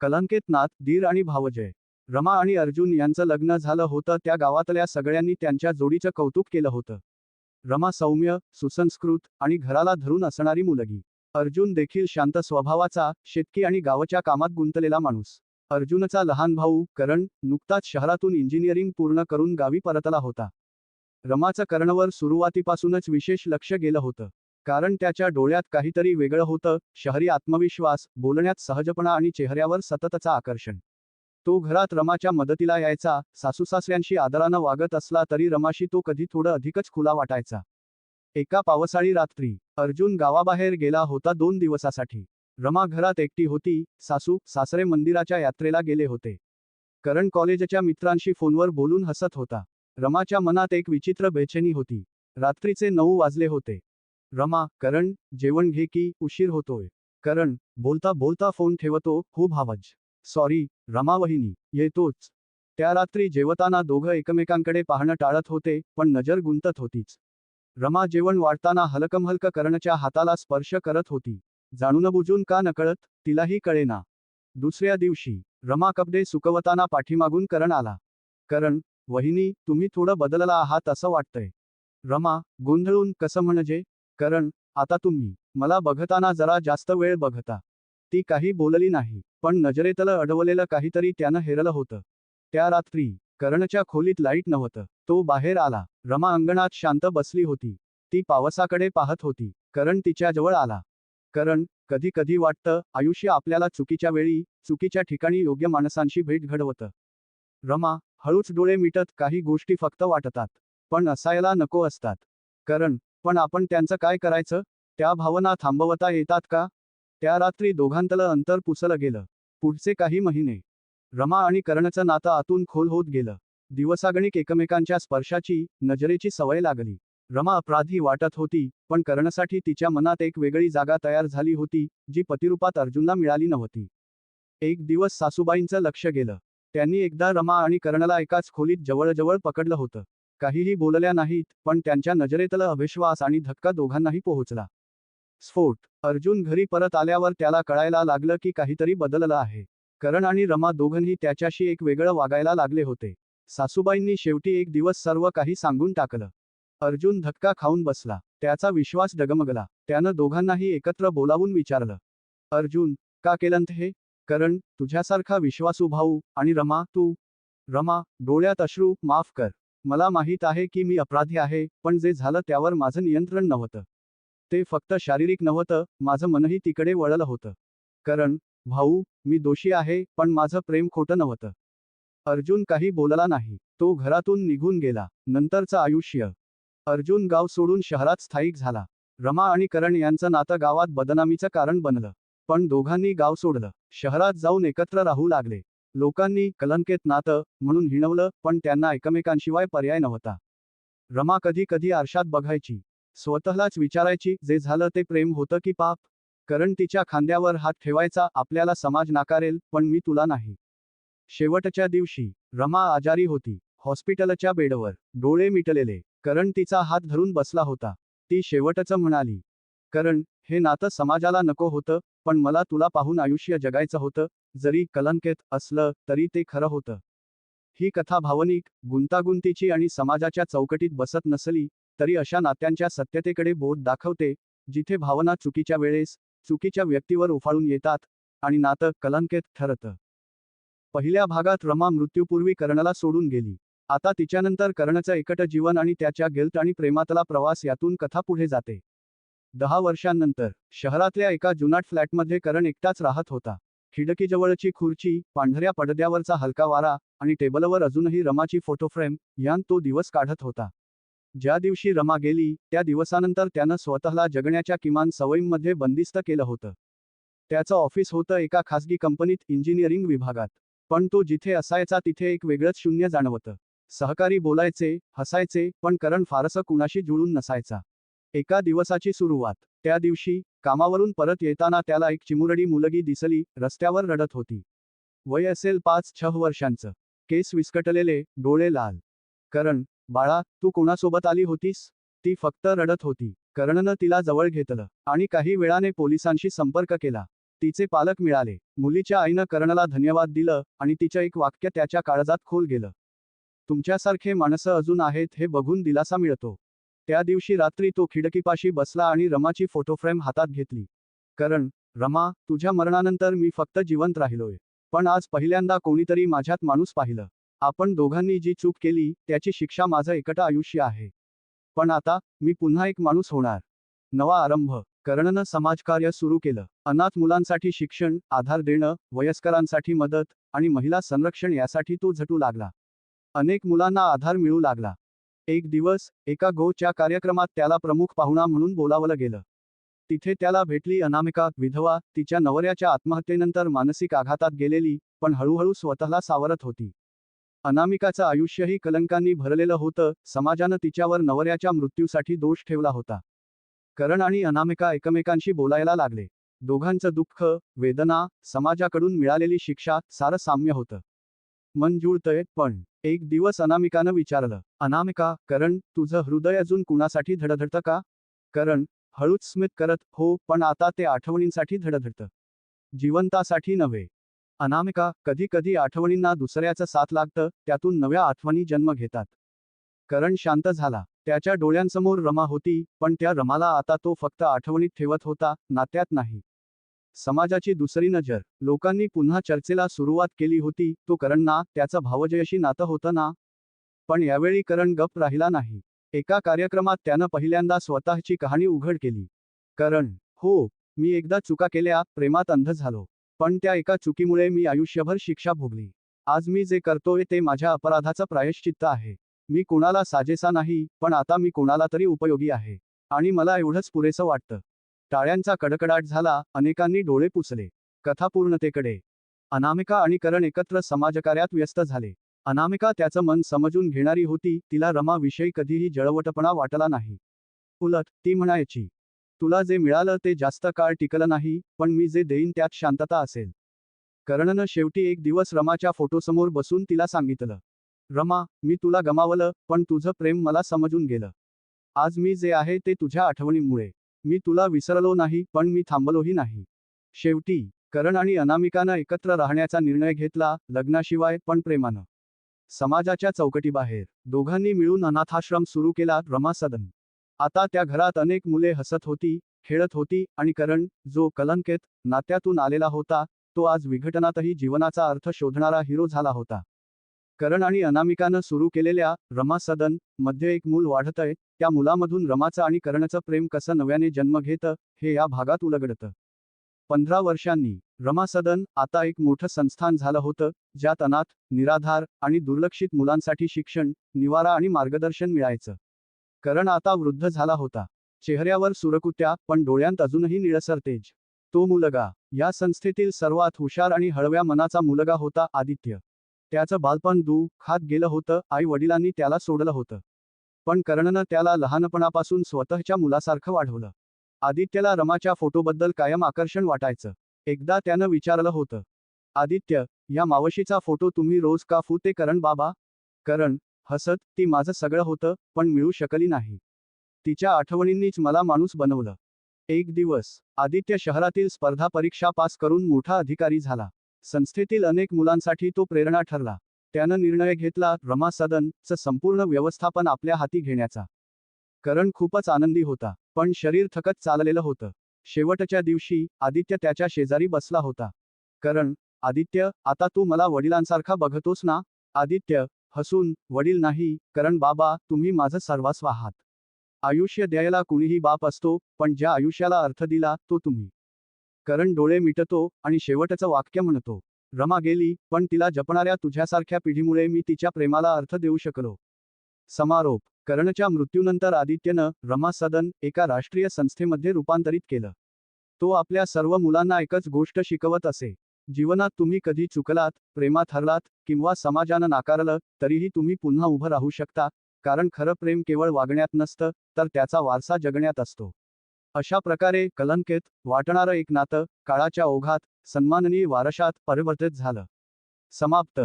कलंकित नाथ धीर आणि भावजय. रमा आणि अर्जुन यांचं लग्न झालं होतं त्या गावातल्या सगळ्यांनी त्यांच्या जोडीचं कौतुक केलं होतं. रमा सौम्य सुसंस्कृत आणि घराला धरून असणारी मुलगी. अर्जुन देखील शांत स्वभावाचा शेतकी आणि गावाच्या कामात गुंतलेला माणूस. अर्जुनचा लहान भाऊ करण नुकताच शहरातून इंजिनिअरिंग पूर्ण करून गावी परतला होता. रमाचं करणवर सुरुवातीपासूनच विशेष लक्ष गेलं होतं. कारण त्याच्या डोळ्यात काहीतरी वेगळं होतं शहरी आत्मविश्वास बोलण्यात सहजपणा आणि चेहऱ्यावर सततचा आकर्षण. तो घरात रमाच्या मदतीला यायचा सासूसासऱ्यांशी आदरानं वागत असला तरी रमाशी तो कधी थोडं अधिकच खुला वाटायचा. एका पावसाळी रात्री अर्जुन गावाबाहेर गेला होता दोन दिवसासाठी. रमा घरात एकटी होती सासू सासरे मंदिराच्या यात्रेला गेले होते. करण कॉलेजच्या मित्रांशी फोनवर बोलून हसत होता. रमाच्या मनात एक विचित्र बेचैनी होती. रात्रीचे नऊ वाजले होते. रमा करण जेवण घे की उशीर होतोय. करण बोलता बोलता फोन ठेवतो खूप आवाज. सॉरी रमा वहिनी येतोच. त्या रात्री जेवताना दोघं एकमेकांकडे पाहणं टाळत होते पण नजर गुंतत होतीच. रमा जेवण वाढताना हलकमहलक करणच्या हाताला स्पर्श करत होती. जाणून बुजून का नकळत तिलाही कळेना. दुसऱ्या दिवशी रमा कपडे सुकवताना पाठीमागून करण आला. करण वहिनी तुम्ही थोडं बदलला आहात असं वाटतंय. रमा गोंधळून कसं म्हणजे? करण आता तुम्ही मला बघताना जरा जास्त वेळ बघता. ती काही बोलली नाही पण नजरेतलं अडवलेलं काहीतरी त्यानं हेरलं होतं. त्या रात्री करणच्या खोलीत लाइट नव्हतं. तो बाहेर आला. रमा अंगणात शांत बसली होती. ती पावसाकडे पाहत होती. करण तिच्याजवळ आला. करण कधी कधी वाटतं आयुष्य आपल्याला चुकीच्या वेळी चुकीच्या ठिकाणी योग्य माणसांशी भेट घडवतं. रमा हळूच डोळे मिटत काही गोष्टी फक्त वाटतात. पण असायला नको असतात. करण पण आपण त्यांचं काय करायचं? त्या भावना थांबवता येतात का? त्या रात्री दोघांतलं अंतर पुसलं गेलं. पुढचे काही महिने. रमा आणि करणचं नातं आतून खोल होत गेलं. दिवसागणिक एकमेकांच्या स्पर्शाची नजरेची सवय लागली. रमा अपराधी वाटत होती पण करणसाठी तिच्या मनात एक वेगळी जागा तयार झाली होती जी पतिरूपात अर्जुनला मिळाली नव्हती. एक दिवस सासूबाईंचं लक्ष गेलं. त्यांनी एकदा रमा आणि कर्णला एकाच खोलीत जवळजवळ पकडलं होतं. काहीही बोलल्या नाहीत पण त्यांच्या नजरेतलं अविश्वास आणि धक्का दोघांनाही पोहोचला. स्फोट. अर्जुन घरी परत आल्यावर त्याला कळायला लागलं की काहीतरी बदललं आहे. करण आणि रमा दोघंही त्याच्याशी एक वेगळं वागायला लागले होते. सासूबाईंनी शेवटी एक दिवस सर्व काही सांगून टाकलं. अर्जुन धक्का खाऊन बसला. त्याचा विश्वास डगमगला. त्यानं दोघांनाही एकत्र बोलावून विचारलं. अर्जुन का केलंत हे? करण तुझ्यासारखा विश्वासू भाऊ आणि रमा तू? रमा डोळ्यात अश्रू माफ कर. मला माहीत आहे की मी अपराधी आहे पण जे झालं त्यावर माझं नियंत्रण नव्हतं. ते फक्त शारीरिक नव्हतं माझं मनही तिकडे वळलं होतं. करण भाऊ मी दोषी आहे पण माझं प्रेम खोटं नव्हतं. अर्जुन काही बोलला नाही तो घरातून निघून गेला नंतरचं आयुष्य. अर्जुन गाव सोडून शहरात स्थायिक झाला. रमा आणि करण यांचं नातं गावात बदनामीचं कारण बनलं. पण दोघांनी गाव सोडलं. शहरात जाऊन एकत्र राहू लागले. लोकांनी कलंकेत नातं म्हणून हिणवलं पण त्यांना एकमेकांशिवाय पर्याय नव्हता. रमा कधी कधी आरशात बघायची. स्वतःलाच विचारायची जे झालं ते प्रेम होतं की पाप? करण तिच्या खांद्यावर हात ठेवायचा आपल्याला समाज नाकारेल पण मी तुला नाही. शेवटच्या दिवशी रमा आजारी होती. हॉस्पिटलच्या बेडवर डोळे मिटलेले. करण तिचा हात धरून बसला होता. ती शेवटचं म्हणाली. करण हे नातं समाजाला नको होतं. पण मला तुला पाहून आयुष्य जगायचं होतं जरी कलंकेत असलं तरी ते खरं होतं. ही कथा भावनिक गुंतागुंतीची आणि समाजाच्या चौकटीत बसत नसली तरी अशा नात्यांच्या सत्यतेकडे बोट दाखवते जिथे भावना चुकीच्या वेळेस चुकीच्या व्यक्तीवर उफाळून येतात आणि नातं कलंकेत ठरतं. पहिल्या भागात रमा मृत्यूपूर्वी कर्णाला सोडून गेली. आता तिच्यानंतर कर्णचं एकट जीवन आणि त्याच्या गिल्ट आणि प्रेमातला प्रवास यातून कथा पुढे जाते. दहा वर्षांनंतर शहरातल्या एका जुनाट फ्लॅटमध्ये करण एकटाच राहत होता. खिडकीजवळची खुर्ची पांढऱ्या पडद्यावरचा हलका वारा आणि टेबलवर अजूनही रमाची फोटोफ्रेम यान तो दिवस काढत होता. ज्या दिवशी रमा गेली त्या दिवसानंतर त्यानं स्वतःला जगण्याच्या किमान सवयींमध्ये बंदिस्त केलं होतं. त्याचं ऑफिस होतं एका खासगी कंपनीत इंजिनिअरिंग विभागात. पण तो जिथे असायचा तिथे एक वेगळंच शून्य जाणवतं. सहकारी बोलायचे हसायचे पण करण फारसं कुणाशी जुळून नसायचा. एका दिवसाची सुरुवात. त्या दिवशी कामावरून परत येताना त्याला एक चिमुरडी मुलगी दिसली रस्त्यावर रडत होती. वय असेल पाच छह वर्षांचं. केस विस्कटलेले डोळे लाल. करण बाळा तू कोणासोबत आली होतीस? ती फक्त रडत होती. करणनं तिला जवळ घेतलं आणि काही वेळाने पोलिसांशी संपर्क केला. तिचे पालक मिळाले. मुलीच्या आईनं करणला धन्यवाद दिलं आणि तिचं एक वाक्य त्याच्या काळजात खोल गेलं. तुमच्यासारखे माणसं अजून आहेत हे बघून दिलासा मिळतो. त्या दिवशी रात्री तो खिडकीपाशी बसला आणि रमाची फोटोफ्रेम हातात घेतली. करण रमा तुझ्या मरणानंतर मी फक्त जिवंत राहिलोय. पण आज पहिल्यांदा कोणीतरी माझ्यात माणूस पाहिलं. आपण दोघांनी जी चूक केली त्याची शिक्षा माझं एकटं आयुष्य आहे. पण आता मी पुन्हा एक माणूस होणार. नवा आरंभ. करणनं समाजकार्य सुरू केलं. अनाथ मुलांसाठी शिक्षण आधार देणं वयस्करांसाठी मदत आणि महिला संरक्षण यासाठी तो झटू लागला. अनेक मुलांना आधार मिळू लागला. एक दिवस एका गोच्या कार्यक्रमात त्याला प्रमुख पाहुणा म्हणून बोलावलं गेलं. तिथे त्याला भेटली अनामिका विधवा तिच्या नवऱ्याच्या आत्महत्येनंतर मानसिक आघातात गेलेली पण हळूहळू स्वतःला सावरत होती. अनामिकाचं आयुष्यही कलंकांनी भरलेलं होतं समाजानं तिच्यावर नवऱ्याच्या मृत्यूसाठी दोष ठेवला होता. करण आणि अनामिका एकमेकांशी बोलायला लागले. दोघांचं दुःख वेदना समाजाकडून मिळालेली शिक्षा सारं साम्य होतं. मन जुळतंय पण एक दिवस अनामिकानं विचारलं अनामिका करण तुझं हृदय अजून कुणासाठी धडधडतं का? करण हळूच स्मित करत हो पण आता ते आठवणींसाठी धडधडतं. जिवंतासाठी नव्हे. अनामिका कधी कधी आठवणींना दुसऱ्याचं साथ लागतं त्यातून नव्या आठवणी जन्म घेतात. करण शांत झाला. त्याच्या डोळ्यांसमोर रमा होती पण त्या रमाला आता तो फक्त आठवणीत ठेवत होता नात्यात नाही. समाजाची दुसरी नजर. लोकांनी पुन्हा चर्चेला सुरुवात केली होती. तो करण ना त्याचं भावजयशी नातं होतं ना? पण यावेळी करण गप राहिला नाही. एका कार्यक्रमात त्यानं पहिल्यांदा स्वतःची कहाणी उघड केली. करण हो मी एकदा चुका केल्या प्रेमात अंध झालो. पण त्या एका चुकीमुळे मी आयुष्यभर शिक्षा भोगली. आज मी जे करतोय ते माझ्या अपराधाचं प्रायश्चित्त आहे. मी कोणाला साजेसा नाही पण आता मी कोणाला तरी उपयोगी आहे. आणि मला एवढंच पुरेसं वाटतं. टाळ्यांचा कडकडाट झाला अनेकांनी डोळे पुसले. कथा पूर्णतेकडे अनामिका आणि करण एकत्र समाजकार्यात व्यस्त झाले. अनामिका त्याचं मन समजून घेणारी होती तिला रमाविषयी कधीही जळवटपणा वाटला नाही. उलट ती म्हणायची तुला जे मिळालं ते जास्त काळ टिकलं नाही पण मी जे देईन त्यात शांतता असेल. करणनं शेवटी एक दिवस रमाच्या फोटोसमोर बसून तिला सांगितलं रमा मी तुला गमावलं पण तुझं प्रेम मला समजून गेलं. आज मी जे आहे ते तुझ्या आठवणींमुळे. मी तुला विसरलो नाही पण मी थांबलोही नाही. शेवटी करण आणि अनामिकानं एकत्र राहण्याचा निर्णय घेतला लग्नाशिवाय पण प्रेमानं. समाजाच्या चौकटीबाहेर दोघांनी मिळून अनाथाश्रम सुरू केला रमा सदन. आता त्या घरात अनेक मुले हसत होती खेळत होती आणि करण जो कलंकेत नात्यातून आलेला होता तो आज विघटनातही जीवनाचा अर्थ शोधणारा हिरो झाला होता. करण आणि अनामिकानं सुरू केलेल्या रमा सदनमध्ये एक मूल वाढतंय त्या मुलामधून रमाचं आणि करणचं प्रेम कसं नव्याने जन्म घेतं हे या भागात उलगडतं. पंधरा वर्षांनी रमा सदन आता एक मोठं संस्थान झालं होतं ज्यात अनाथ निराधार आणि दुर्लक्षित मुलांसाठी शिक्षण निवारा आणि मार्गदर्शन मिळायचं. करण आता वृद्ध झाला होता. चेहऱ्यावर सुरकुत्या पण डोळ्यांत अजूनही निळसर तेज. तो मुलगा या संस्थेतील सर्वात हुशार आणि हळव्या मनाचा मुलगा होता आदित्य. त्याचं बालपण दू खात गेलं होतं आई वडिलांनी त्याला सोडलं होतं. पण कर्णनं त्याला लहानपणापासून स्वतःच्या मुलासारखं वाढवलं. आदित्यला रमाच्या फोटोबद्दल कायम आकर्षण वाटायचं. एकदा त्यानं विचारलं होतं आदित्य या मावशीचा फोटो तुम्ही रोज का फुते करण बाबा? करण हसत ती माझं सगळं होतं पण मिळू शकली नाही. तिच्या आठवणींनीच मला माणूस बनवलं. एक दिवस आदित्य शहरातील स्पर्धा परीक्षा पास करून मोठा अधिकारी झाला. संस्थेतील अनेक मुलांसाठी तो प्रेरणा ठरला. त्यानं निर्णय घेतला रमा सदनचं संपूर्ण व्यवस्थापन आपल्या हाती घेण्याचा. करण खूपच आनंदी होता पण शरीर थकत चाललेलं होतं. शेवटच्या दिवशी आदित्य त्याच्या शेजारी बसला होता. करण आदित्य आता तू मला वडिलांसारखा बघतोस ना? आदित्य हसून वडील नाही करण बाबा तुम्ही माझं सर्वस्व आहात. आयुष्य द्यायला कुणीही बाप असतो पण ज्या आयुष्याला अर्थ दिला तो तुम्ही. करण डोळे मिटतो आणि शेवटचं वाक्य म्हणतो. रमा गेली पण तिला जपणाऱ्या तुझ्यासारख्या पिढीमुळे मी तिच्या प्रेमाला अर्थ देऊ शकलो. समारोप. करणच्या मृत्यूनंतर आदित्यनं रमा सदन एका राष्ट्रीय संस्थेमध्ये रूपांतरित केलं. तो आपल्या सर्व मुलांना एकच गोष्ट शिकवत असे. जीवनात तुम्ही कधी चुकलात प्रेमात हरलात किंवा समाजानं नाकारलं तरीही तुम्ही पुन्हा उभं राहू शकता कारण खरं प्रेम केवळ वागण्यात नसतं तर त्याचा वारसा जगण्यात असतो. अशा प्रकारे कलंकेत वाटणारं एक नातं काळाच्या ओघात सन्माननीय वारशात परिवर्तित झालं. समाप्त.